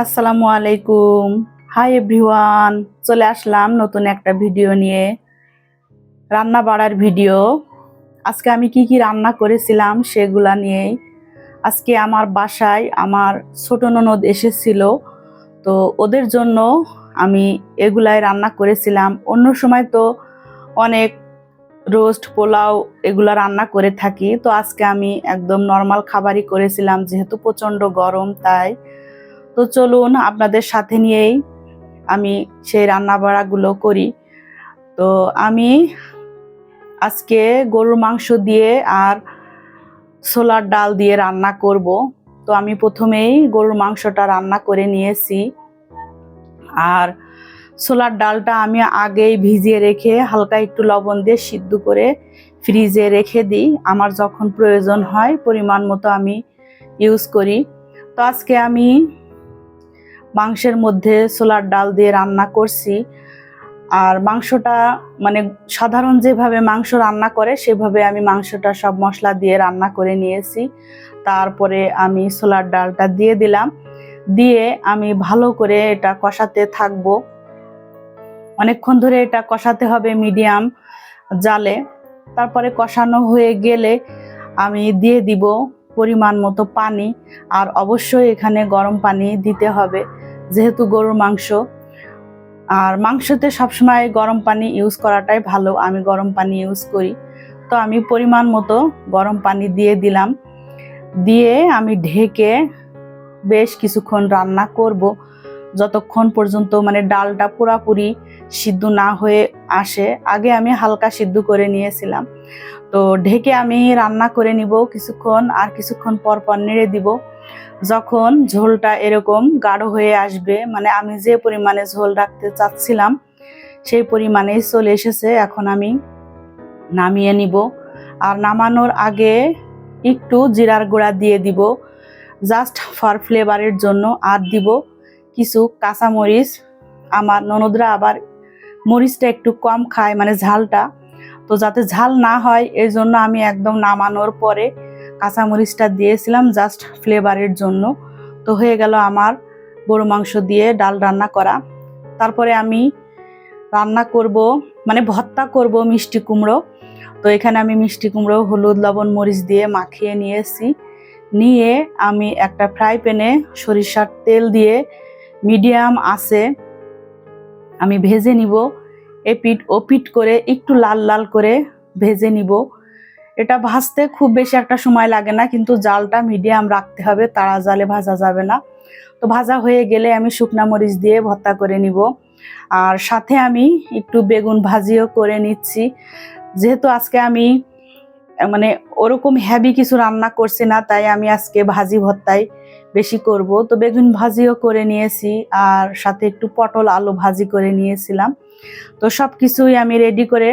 আসসালামু আলাইকুম। Hi everyone চলে আসলাম নতুন একটা ভিডিও নিয়ে। রান্না বাড়ার ভিডিও আজকে আমি কি কি রান্না করেছিলাম সেগুলা নিয়েই। আজকে আমার বাসায় আমার ছোট ননদ এসেছিল, তো ওদের জন্য আমি এগুলাই রান্না করেছিলাম। অন্য সময় তো অনেক রোস্ট, পোলাও এগুলা রান্না করে থাকি, তো আজকে আমি একদম নর্মাল খাবারই করেছিলাম, যেহেতু প্রচণ্ড গরম, তাই তো চলুন আপনাদের সাথে নিয়েই আমি সেই রান্না বাড়াগুলো করি। তো আমি আজকে গরুর মাংস দিয়ে আর ছোলার ডাল দিয়ে রান্না করব। তো আমি প্রথমেই গরুর মাংসটা রান্না করে নিয়েছি। আর ছোলার ডালটা আমি আগেই ভিজিয়ে রেখে হালকা একটু লবণ দিয়ে সিদ্ধ করে ফ্রিজে রেখে দিই। আমার যখন প্রয়োজন হয়, পরিমাণ মতো আমি ইউজ করি। তো আজকে আমি মাংসের মধ্যে ছোলার ডাল দিয়ে রান্না করছি। আর মাংসটা মানে সাধারণ যেভাবে মাংস রান্না করে, সেভাবে আমি মাংসটা সব মশলা দিয়ে রান্না করে নিয়েছি। তারপরে আমি ছোলার ডালটা দিয়ে দিলাম। দিয়ে আমি ভালো করে এটা কষাতে থাকব। অনেকক্ষণ ধরে এটা কষাতে হবে মিডিয়াম জালে। তারপরে কষানো হয়ে গেলে আমি দিয়ে দিব পরিমাণ মতো পানি। আর অবশ্যই এখানে গরম পানি দিতে হবে। যেহেতু গরুর মাংস। আর মাংসতে সবসময় গরম পানি ইউজ করাটাই ভালো। আমি গরম পানি ইউজ করি। তো আমি পরিমাণ মতো গরম পানি দিয়ে দিলাম। দিয়ে আমি ঢেকে বেশ কিছুক্ষণ রান্না করব। যতক্ষণ পর্যন্ত মানে ডালটা পুরাপুরি সিদ্ধ না হয়ে আসে, আগে আমি হালকা সিদ্ধ করে নিয়েছিলাম। তো ঢেকে আমি রান্না করে নিব কিছুক্ষণ, আর কিছুক্ষণ পর পর নেড়ে দিব। যখন ঝোলটা এরকম গাঢ় হয়ে আসবে মানে আমি যে পরিমাণে ঝোল রাখতে চাচ্ছিলাম, সেই পরিমাণেই চলে এসেছে, এখন আমি নামিয়ে নিব। আর নামানোর আগে একটু জিরার গুঁড়া দিয়ে দিব জাস্ট ফর ফ্লেভারের জন্য আর দিব কিছু কাঁচামরিচ। আমার ননদরা আবার মরিচটা একটু কম খায় মানে ঝালটা। তো যাতে ঝাল না হয় এই জন্য আমি একদম নামানোর পরে কাঁচামরিচটা দিয়েছিলাম জাস্ট ফ্লেভারের জন্য। তো হয়ে গেল আমার গরু মাংস দিয়ে ডাল রান্না করা। তারপরে আমি রান্না করব মানে ভর্তা করব মিষ্টি কুমড়ো। তো এখানে আমি মিষ্টি কুমড়ো, হলুদ, লবণ, মরিচ দিয়ে মাখিয়ে নিয়েছি। নিয়ে আমি একটা ফ্রাই প্যানে সরিষার তেল দিয়ে মিডিয়াম আছে, আমি ভেজে নিব। এপিট, ওপিট করে একটু লাল লাল করে ভেজে নিব। এটা ভাজতে খুব বেশি একটা সময় লাগে না, কিন্তু জালটা মিডিয়াম রাখতে হবে, তাড়া জালে ভাজা যাবে না। তো ভাজা হয়ে গেলে আমি শুকনা মরিচ দিয়ে ভর্তা করে নিব। আর সাথে আমি একটু বেগুন ভাজিও করে নিচ্ছি। যেহেতু আজকে আমি মানে ওরকম হ্যাভি কিছু রান্না করছি না, তাই আমি আজকে ভাজি ভর্তাই বেশি করব। তো বেগুন ভাজিও করে নিয়েছি, আর সাথে একটু পটল আলু ভাজি করে নিয়েছিলাম। তো সব কিছুই আমি রেডি করে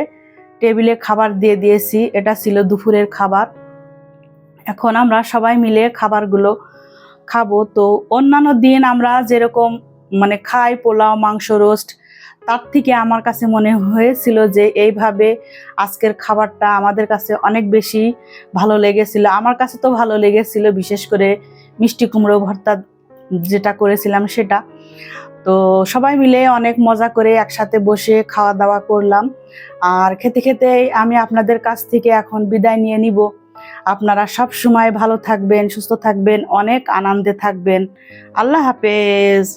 টেবিলে খাবার দিয়ে দিয়েছি, এটা ছিল দুপুরের খাবার। এখন আমরা সবাই মিলে খাবারগুলো খাব। তো অন্যান্য দিন আমরা যেরকম মানে খাই পোলাও, মাংস, রোস্ট, তার থেকে আমার কাছে মনে হয়েছিল যে এইভাবে আজকের খাবারটা আমাদের কাছে অনেক বেশি ভালো লেগেছিল। আমার কাছে তো ভালো লেগেছিল, বিশেষ করে মিষ্টি কুমড়ো ভর্তা যেটা করেছিলাম সেটা। তো সবাই মিলে অনেক মজা করে একসাথে বসে খাওয়া দাওয়া করলাম। আর খেতে খেতে আমি আপনাদের কাছ থেকে এখন বিদায় নিয়ে নিব। আপনারা সব সময় ভালো থাকবেন, সুস্থ থাকবেন, অনেক আনন্দে থাকবেন। আল্লাহ হাফেজ।